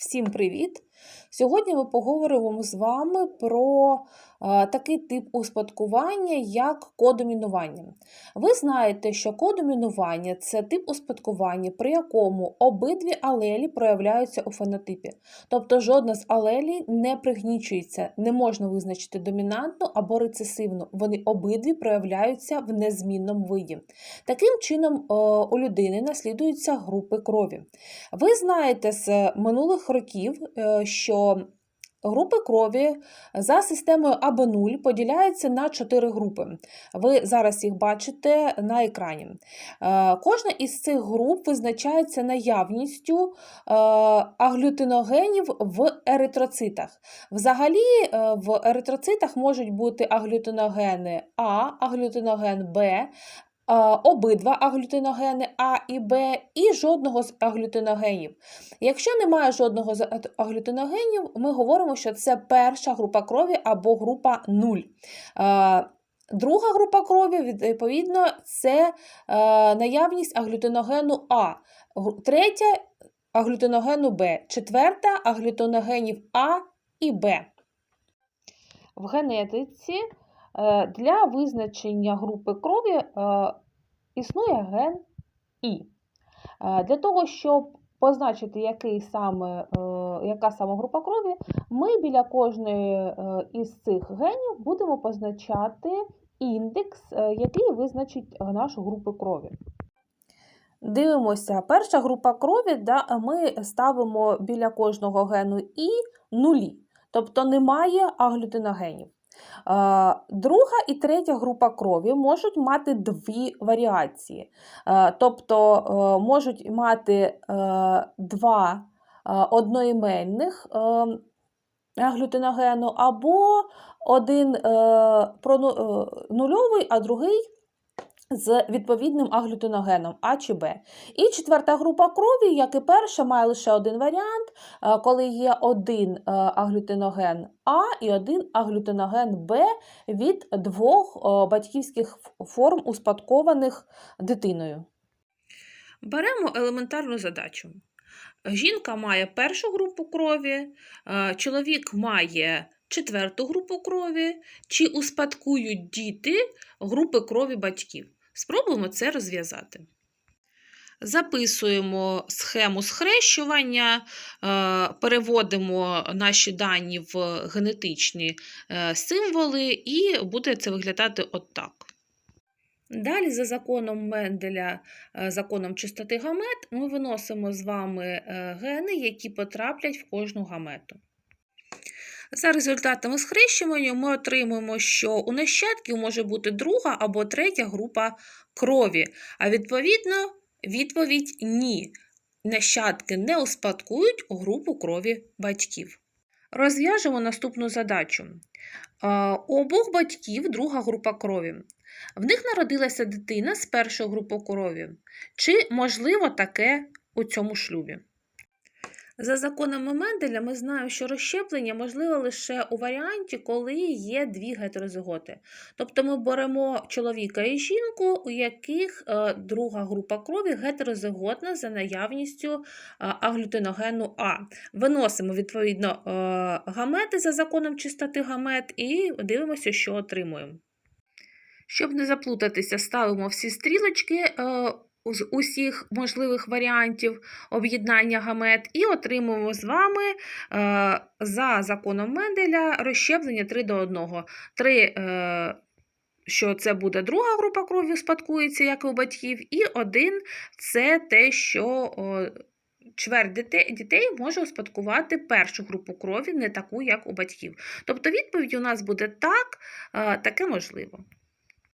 Всім привіт! Сьогодні ми поговоримо з вами про е, такий тип успадкування, як кодомінування. Ви знаєте, що кодомінування це тип успадкування, при якому обидві алелі проявляються у фенотипі. Тобто жодна з алелій не пригнічується, не можна визначити домінантну або рецесивну. Вони обидві проявляються в незмінному виді. Таким чином, е, у людини наслідуються групи крові. Ви знаєте з минулих років, е, що групи крові за системою АБ0 поділяються на чотири групи. Ви зараз їх бачите на екрані. Е, Кожна із цих груп визначається наявністю е, аглютиногенів в еритроцитах. Взагалі, е, в еритроцитах можуть бути аглютиногени А, аглютиноген Б, обидва аглютиногени А і Б, і жодного з аглютиногенів. Якщо немає жодного з аглютиногенів, ми говоримо, що це перша група крові або група 0. Е, Друга група крові, відповідно, це наявність аглютиногену А, третя аглютиногену Б, четверта аглютиногенів А і Б. В генетиці для визначення групи крові е, існує ген І. Е, Для того, щоб позначити, який саме, е, яка саме група крові, ми біля кожної е, із цих генів будемо позначати індекс, е, який визначить е, нашу групу крові. Дивимося, перша група крові, да, ми ставимо біля кожного гену І нулі, тобто немає аглютиногенів. Е, Друга і третя група крові можуть мати дві варіації. Е, Тобто е, можуть мати два одноіменних глютиногену або один нульовий, а другий з відповідним аглютиногеном А чи Б. І четверта група крові, як і перша, має лише один варіант, е, коли є один е, аглютиноген А і один аглютиноген Б від двох е, батьківських форм, успадкованих дитиною. Беремо елементарну задачу. Жінка має першу групу крові, чоловік має четверту групу крові, чи успадкують діти групи крові батьків. Спробуємо це розв'язати. Записуємо схему схрещування, е, переводимо наші дані в генетичні е, символи, і буде це виглядати отак. Далі, за законом Менделя, е, законом чистоти гамет, ми виносимо з вами гени, які потраплять в кожну гамету. За результатами схрещування ми отримуємо, що у нащадків може бути друга або третя група крові, а відповідно відповідь ні. Нащадки не успадкують групу крові батьків. Розв'яжемо наступну задачу. У обох батьків друга група крові. В них народилася дитина з першої групи крові. Чи можливо таке у цьому шлюбі? За законами Менделя ми знаємо, що розщеплення можливе лише у варіанті, коли є дві гетерозиготи. Тобто ми беремо чоловіка і жінку, у яких е, друга група крові гетерозиготна за наявністю е, аглютиногену А. Виносимо відповідно е, гамети за законом чистоти гамет і дивимося, що отримуємо. Щоб не заплутатися, ставимо всі стрілочки з усіх можливих варіантів об'єднання гамет і отримуємо з вами е, за законом Менделя розщеплення 3 до 1. 3, е, що це буде друга група крові, спадкується, як і у батьків, і 1 це те, що чверть дітей, дітей може успадкувати першу групу крові, не таку, як у батьків. Тобто відповідь у нас буде так, е, таке можливо.